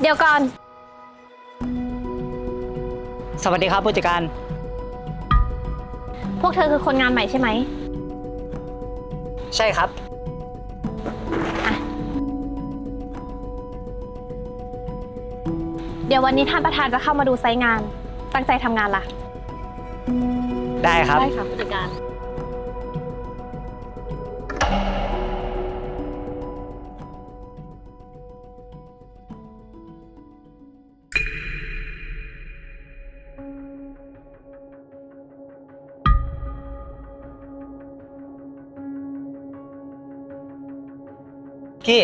เดี๋ยวก่อน สวัสดีครับผู้จัดการ พวกเธอคือคนงานใหม่ใช่ไหม ใช่ครับ เดี๋ยววันนี้ท่านประธานจะเข้ามาดูไซต์งาน ตั้งใจทำงานล่ะ ได้ครับ ได้ค่ะผู้จัดการ กี้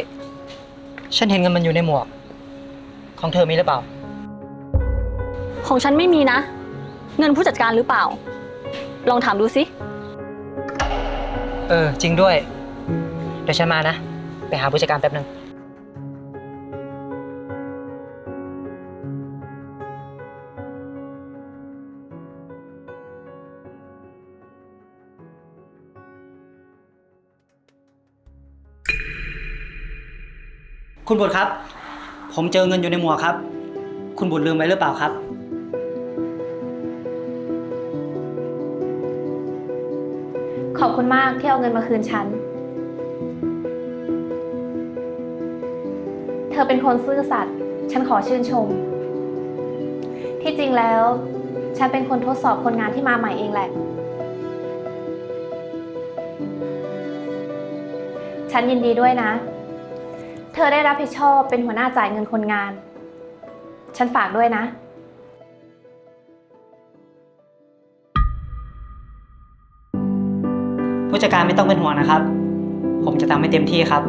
ฉันเห็นเงินมันอยู่ในหมวก ของเธอมีหรือเปล่า ของฉันไม่มีนะ เงินผู้จัดการหรือเปล่า ลองถามดูสิ เออ จริงด้วย เดี๋ยวฉันมานะ ไปหาผู้จัดการแป๊บนึง คุณบุตรครับ ผมเจอเงินอยู่ในหมวกครับ คุณบุตรลืมไว้หรือเปล่าครับ ขอบคุณมากที่เอาเงินมาคืนฉัน เธอเป็นคนซื่อสัตย์ ฉันขอชื่นชม ที่จริงแล้ว ฉันเป็นคนทดสอบคนงานที่มาใหม่เองแหละ ฉันยินดีด้วยนะ ธอได้รับผิดชอบเป็นหัวหน้าจ่ายเงินคนงาน ฉันฝากด้วยนะ ผู้จัดการไม่ต้องเป็นห่วงนะครับ ผมจะทำให้เต็มที่ครับ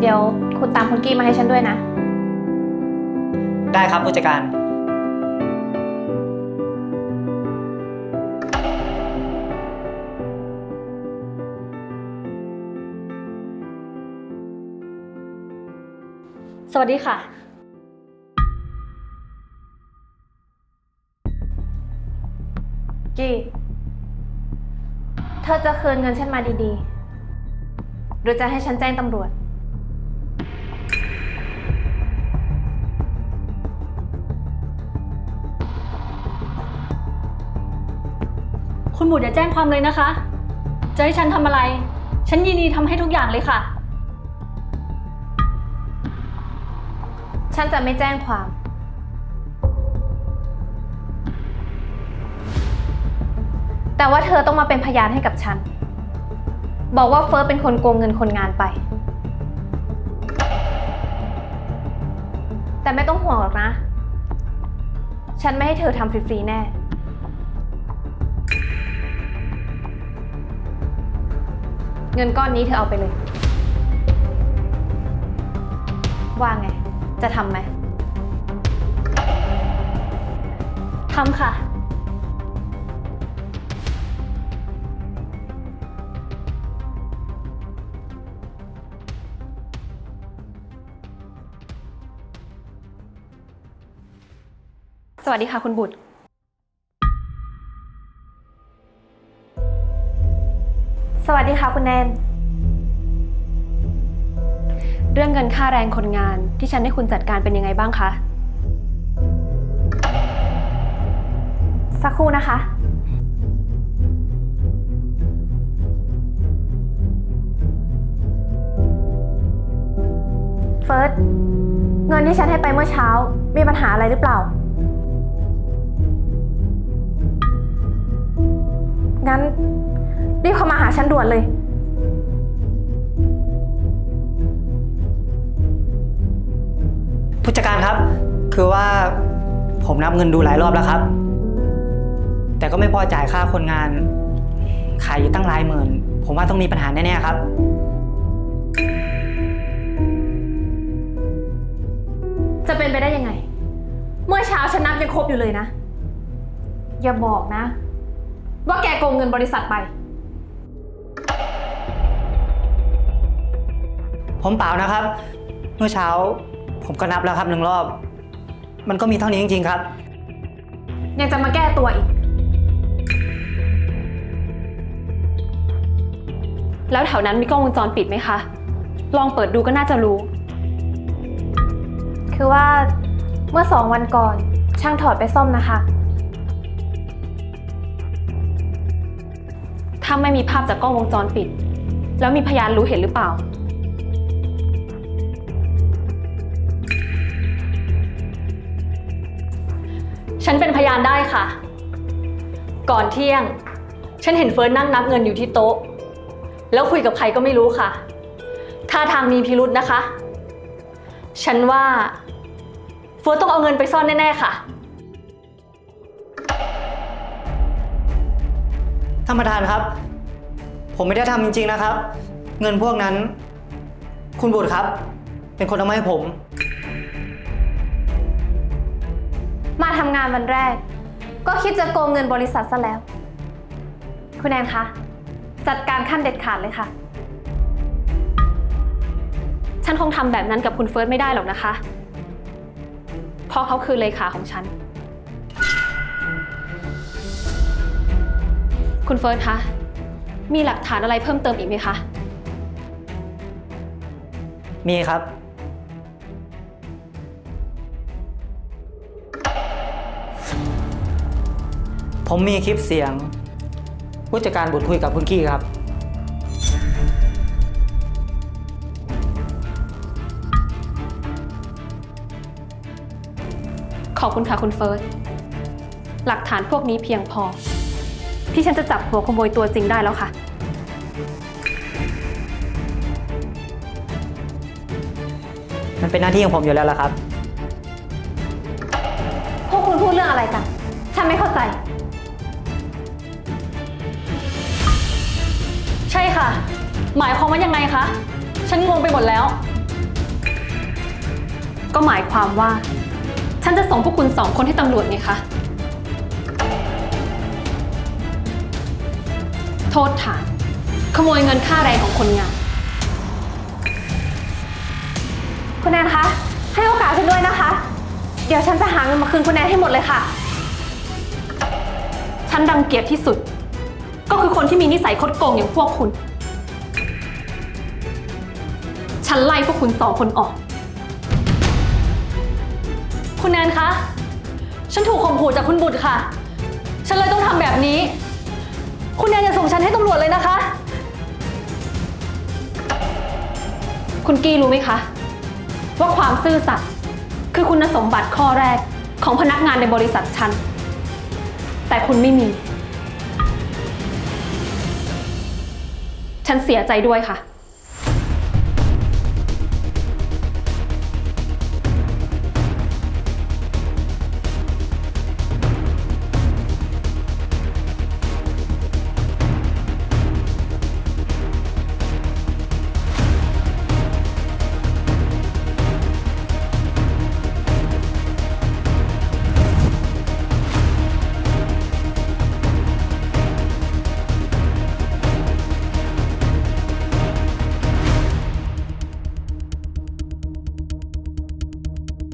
เดี๋ยวคุณตามคุณกี้มาให้ฉันด้วยนะ ได้ครับผู้จัดการ สวัสดีค่ะ กี้ เธอจะคืนเงินฉันมาดีๆ หรือจะให้ฉันแจ้งตำรวจ คุณบุตรอย่าแจ้งความเลยนะคะ จะให้ฉันทำอะไร ฉันยินดีทำให้ทุกอย่างเลยค่ะ ฉันจะไม่แจ้งความ แต่ว่าเธอต้องมาเป็นพยานให้กับฉัน บอกว่าเฟิร์สเป็นคนโกงเงินคนงานไป แต่ไม่ต้องห่วงหรอกนะ ฉันไม่ให้เธอทำฟรีๆแน่เงินก้อนนี้เธอเอาไปเลย ว่าไง จะทำไหมทำค่ะ สวัสดีค่ะคุณบุตร สวัสดีค่ะคุณแนน เรื่องเงินค่าแรงคนงานที่ฉันให้คุณจัดการเป็นยังไงบ้างคะ สักครู่นะคะ เฟิร์ส เงินที่ฉันให้ไปเมื่อเช้า มีปัญหาอะไรหรือเปล่า งั้น รีบเข้ามาหาฉันด่วนเลย ผู้จัดการครับ คือว่าผมนับเงินดูหลายรอบแล้วครับ แต่ก็ไม่พอจ่ายค่าคนงาน ขายอยู่ตั้งหลายหมื่น ผมว่าต้องมีปัญหาแน่ๆครับ จะเป็นไปได้ยังไง เมื่อเช้าฉันนับยังครบอยู่เลยนะ อย่าบอกนะ ว่าแกโกงเงินบริษัทไป ผมเปล่านะครับ เมื่อเช้า ผมก็นับแล้วครับหนึ่งรอบ มันก็มีเท่านี้จริง ๆ ครับ ยังจะมาแก้ตัวอีก แล้วแถวนั้นมีกล้องวงจรปิดไหมคะ ลองเปิดดูก็น่าจะรู้ คือว่าเมื่อสองวันก่อนช่างถอดไปซ่อมนะคะ ถ้าไม่มีภาพจากกล้องวงจรปิด แล้วมีพยานรู้เห็นหรือเปล่า ฉันเป็นพยานได้ค่ะ ก่อนเที่ยง ฉันเห็นเฟิร์นนั่งนับเงินอยู่ที่โต๊ะ แล้วคุยกับใครก็ไม่รู้ค่ะ ท่าทางมีพิรุษนะคะ ฉันว่า เฟิร์นต้องเอาเงินไปซ่อนแน่ ๆ ค่ะ ท่านประธานครับ ผมไม่ได้ทำจริง ๆ นะครับ เงินพวกนั้น คุณบุตรครับ เป็นคนเอามาให้ผม มาทำงานวันแรก ก็คิดจะโกงเงินบริษัทซะแล้ว คุณแอนคะ จัดการขั้นเด็ดขาดเลยค่ะ ฉันคงทำแบบนั้นกับคุณเฟิร์สไม่ได้หรอกนะคะ เพราะเขาคือเลขาของฉัน คุณเฟิร์สคะ มีหลักฐานอะไรเพิ่มเติมอีกไหมคะ มีครับ ผมมีคลิปเสียงผู้จัดการบุตรคุยกับคุณกี้ครับ ขอบคุณค่ะคุณเฟิร์ส หลักฐานพวกนี้เพียงพอ ที่ฉันจะจับหัวขโมยตัวจริงได้แล้วค่ะ มันเป็นหน้าที่ของผมอยู่แล้วล่ะครับ พวกคุณพูดเรื่องอะไรกัน ฉันไม่เข้าใจ ค่ะ หมายความว่ายังไงคะ ฉันงงไปหมดแล้ว ก็หมายความว่า ฉันจะส่งพวกคุณสองคนให้ตำรวจไงคะ โทษฐาน ขโมยเงินค่าแรงของคนงาน คุณแนนคะ ให้โอกาสฉันด้วยนะคะ เดี๋ยวฉันจะหาเงินมาคืนคุณแนนให้หมดเลยค่ะ ฉันรังเกียจที่สุด ก็คือคนที่มีนิสัยคดโกงอย่างพวกคุณ ฉันไล่พวกคุณสองคนออก คุณแนนคะ ฉันถูกข่มขู่จากคุณบุตรค่ะ ฉันเลยต้องทำแบบนี้ คุณแนนอย่าส่งฉันให้ตำรวจเลยนะคะ คุณกี้รู้ไหมคะ ว่าความซื่อสัตย์คือคุณสมบัติข้อแรกของพนักงานในบริษัทฉัน แต่คุณไม่มี ฉันเสียใจด้วยค่ะ